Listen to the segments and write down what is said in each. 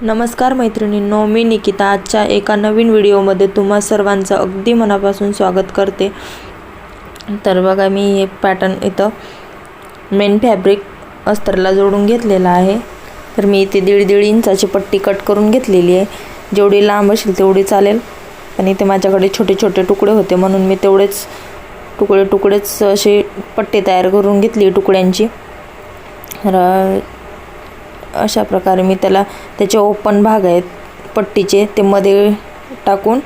नमस्कार मैत्रिणींनो मी निकिता. आजच्या एका नवीन व्हिडिओमध्ये तुम्हा सर्वांचं अगदी मनापासून स्वागत करते. तर बघा मी हे पॅटर्न इथं मेन फॅब्रिक अस्तरला जोडून घेतलेला आहे. तर मी इथे दीड दीड इंचाची पट्टी कट करून घेतलेली आहे. जेवढी लांब असेल तेवढी चालेल. पण इथे माझ्याकडे छोटे छोटे तुकडे होते म्हणून मी तेवढेच तुकडे तुकडेच असे पट्टी तयार करून घेतली तुकड्यांची. तर अशा प्रकारे मी त्याला त्याचे ओपन भाग आहेत पट्टीचे ते मध्ये टाकून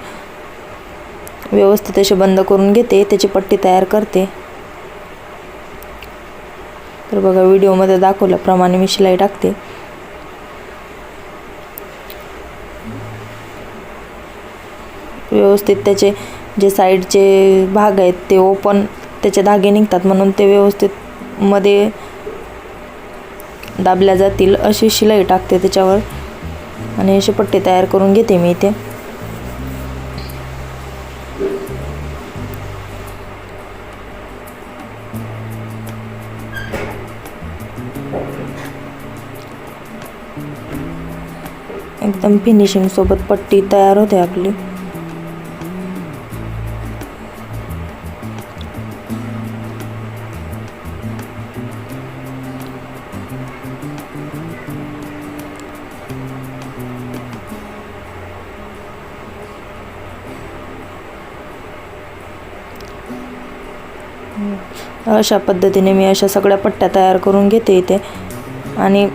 व्यवस्थित असे बंद करून घेते त्याची पट्टी तयार करते. तर बघा व्हिडिओमध्ये दाखवल्याप्रमाणे मी शिलाई टाकते. व्यवस्थित त्याचे जे साईडचे भाग आहेत ते ओपन त्याचे धागे निघतात म्हणून ते व्यवस्थित मध्ये दाबल्या जातील अशी शिलाई टाकते त्याच्यावर. आणि अशी पट्टी तयार करून घेते मी इथे. एकदम फिनिशिंग सोबत पट्टी तयार होते आपली. अशा पद्धतीने मी अशा सगळ्या पट्ट्या तयार करून घेते इथे. आणि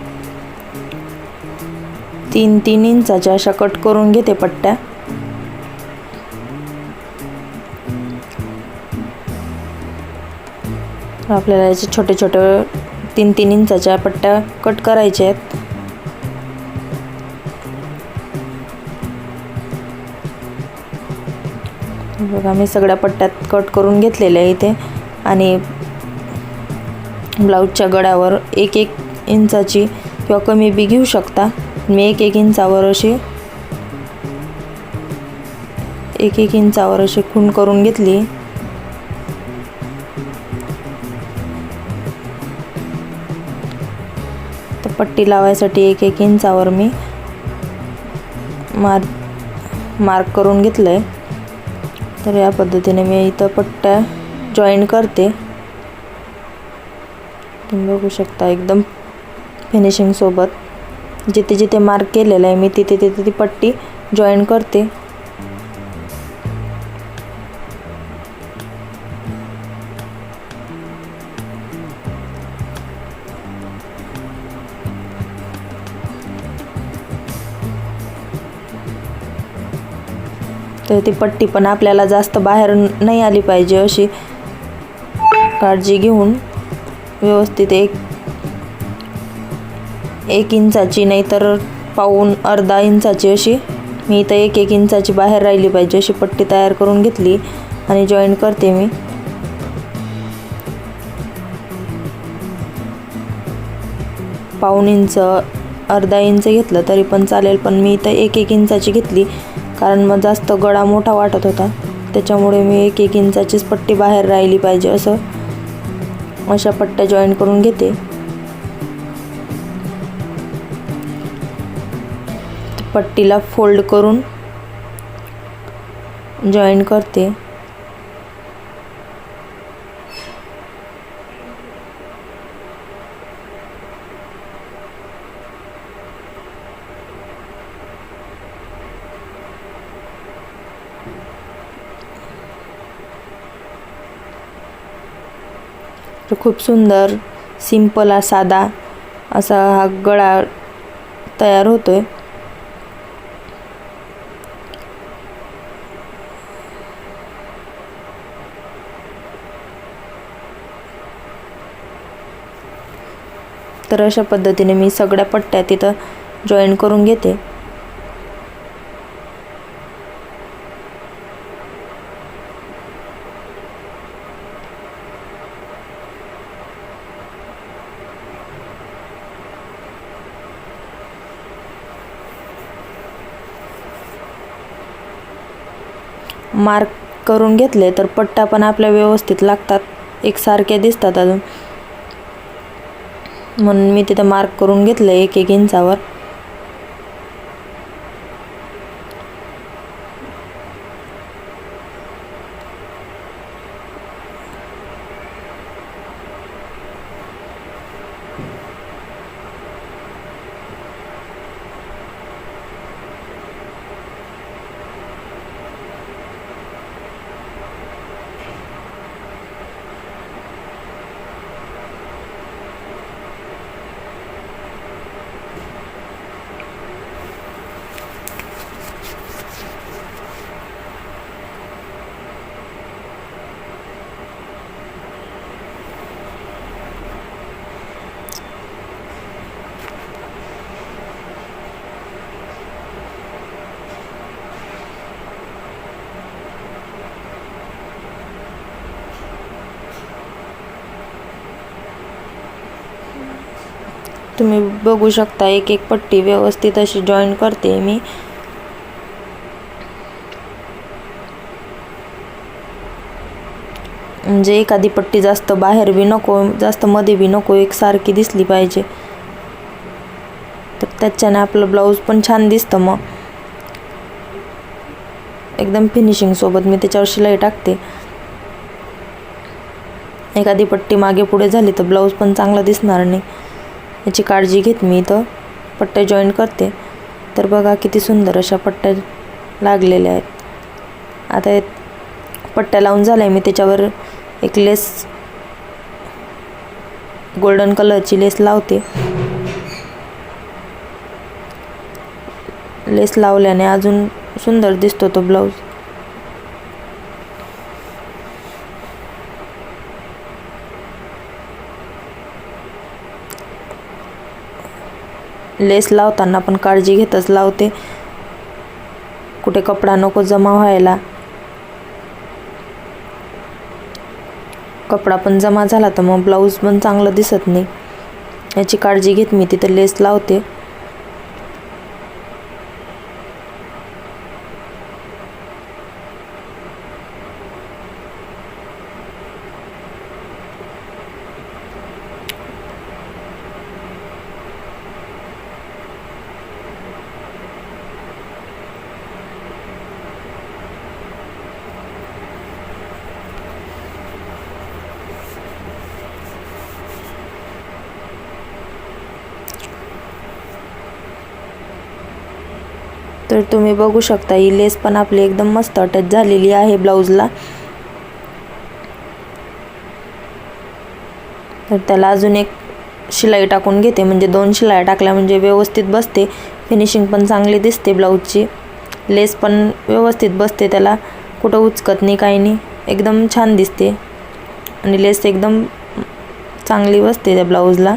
तीन तीन इंचाच्या अशा कट करून घेते पट्ट्या. आपल्याला याचे छोटे छोटे तीन तीन इंचाच्या पट्ट्या कट करायच्या आहेत. बघा मी सगळ्या पट्ट्यात कट करून घेतलेल्या आहे इथे. आणि ब्लाऊजच्या गळ्यावर एक एक इंचाची किंवा कमी बी घेऊ शकता. मी एक एक इंचावर अशी एक एक इंचावर अशी खूण करून घेतली. तर पट्टी लावायसाठी एक एक इंचावर मी मार मार्क करून घेतलं आहे तर या पद्धतीने मी इथं पट्ट्या जॉईन करते. तुम्ही बघू शकता एकदम फिनिशिंगसोबत जिथे जिथे मार्क केलेलं आहे मी तिथे तिथे ती पट्टी जॉईन करते. तर ती पट्टी पण आपल्याला जास्त बाहेर नाही आली पाहिजे अशी काळजी घेऊन व्यवस्थित एक एक इंचाची नाही तर पाऊन अर्धा इंचाची अशी मी इथं एक एक इंचाची बाहेर राहिली पाहिजे अशी पट्टी तयार करून घेतली आणि जॉईन करते मी. पाऊण इंच अर्धा इंच घेतलं तरी पण चालेल पण मी इथं एक एक इंचाची घेतली कारण मग जास्त गळा मोठा वाटत होता. त्याच्यामुळे मी एक एक इंचाचीच पट्टी बाहेर राहिली पाहिजे असं अशा पट्ट्या जॉईन करून घेते. पट्टीला फोल्ड करून जॉईन करते. तर खूप सुंदर सिंपल साधा असा हा गळा तयार होतोय. तर अशा पद्धतीने मी सगळ्या पट्ट्या तिथं जॉईन करून घेते. मार्क करून घेतले तर पट्टा पण आपल्या व्यवस्थित लागतात. एकसारखे दिसतात अजून. म्हणून मी तिथं मार्क करून घेतलं एक एक इंचावर. तुम्ही बघू शकता एक एक पट्टी व्यवस्थित अशी जॉईन करते मी. म्हणजे एखादी पट्टी जास्त बाहेर बी नको जास्त मध्ये बी नको एकसारखी दिसली पाहिजे. तर त्याच्याने आपलं ब्लाऊज पण छान दिसतं मग. एकदम फिनिशिंग सोबत मी त्याच्यावर शिलाई टाकते. एखादी पट्टी मागे पुढे झाली तर ब्लाऊज पण चांगला दिसणार नाही. याची काळजी घेत मी इथं पट्ट्या जॉईन करते. तर बघा किती सुंदर अशा पट्ट्या लागलेल्या आहेत. आता पट्ट्या लावून झाल्या. मी त्याच्यावर एक लेस गोल्डन कलरची लेस लावते. लेस लावल्याने अजून सुंदर दिसतो तो ब्लाऊज लेस लावताना पण काळजी घेतच लावते. कुठे कपडा नको जमा व्हायला. कपडा पण जमा झाला तर मग ब्लाऊज पण चांगलं दिसत नाही. याची काळजी घेत मी तिथं लेस लावते. तर तुम्ही बघू शकता ही लेस पण आपली एकदम मस्त अटॅच झालेली आहे ब्लाऊजला. तर त्याला अजून एक शिलाई टाकून घेते म्हणजे दोन शिलाई टाकल्या म्हणजे व्यवस्थित बसते. फिनिशिंग पण चांगली दिसते ब्लाऊजची. लेस पण व्यवस्थित बसते त्याला कुठं उचकत नाही काही नाही. एकदम छान दिसते. आणि लेस एकदम चांगली बसते त्या ब्लाऊजला.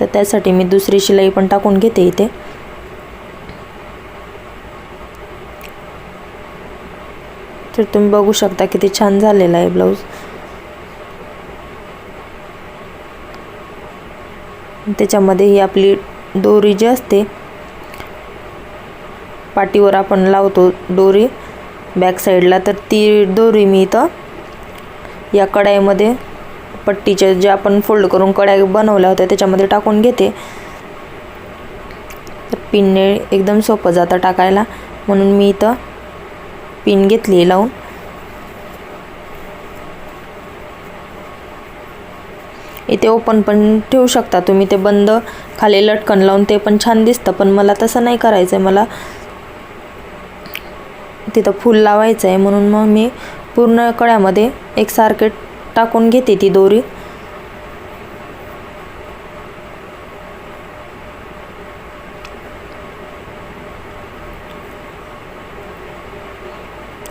तर त्यासाठी मी दुसरी शिलाई पण टाकून घेते इथे. तर तुम्ही बघू शकता किती छान झालेला आहे ब्लाऊज. त्याच्यामध्ये ही आपली दोरी जी असते पाठीवर आपण लावतो दोरी बॅक साईडला तर ती दोरी मी इथं या कढाईमध्ये पट्टीच्या जे आपण फोल्ड करून कढाई बनवल्या होत्या त्याच्यामध्ये टाकून घेते. तर पिनने एकदम सोपं जातं टाकायला. म्हणून मी इथं पिन घेतली लावून. इथे ओपन पण ठेवू शकता तुम्ही ते बंद. खाली लटकन लावून ते पण छान दिसतं पण मला तसं नाही करायचं आहे मला तिथं फूल लावायचं आहे म्हणून मग मी पूर्ण कळ्यामध्ये एकसारखे टाकून घेते ती दोरी.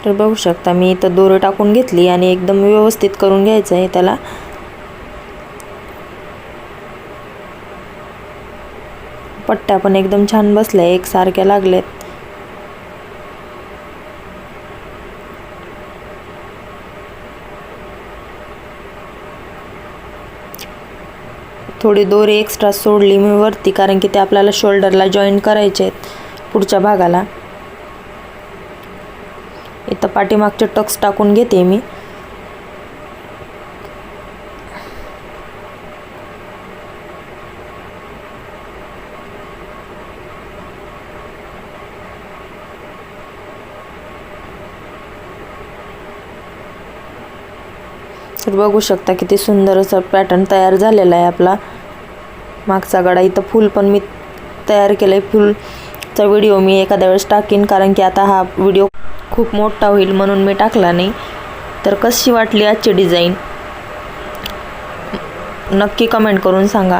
तर बघू शकता. मी इथं दोरं टाकून घेतली आणि एकदम व्यवस्थित करून घ्यायचं आहे त्याला. पट्ट्या पण एकदम छान बसल्या एकसारख्या लागल्यात. थोडी दोरी एक्स्ट्रा सोडली मी वरती कारण की ते आपल्याला शोल्डरला जॉईन करायचे आहेत पुढच्या भागाला. इथं पाठीमागचे टक्स टाकून घेते मी. तर बघू शकता किती सुंदर असं पॅटर्न तयार झालेला आहे आपला. मागचा गडा इथं फूल पण मी तयार केलं आहे फुलचा व्हिडिओ मी एखाद्या वेळेस टाकीन कारण की आता हा व्हिडिओ खूप मोठा होईल म्हणून मी टाकला नाही. तर कशी वाटली आजची डिझाईन? नक्की कमेंट करून सांगा.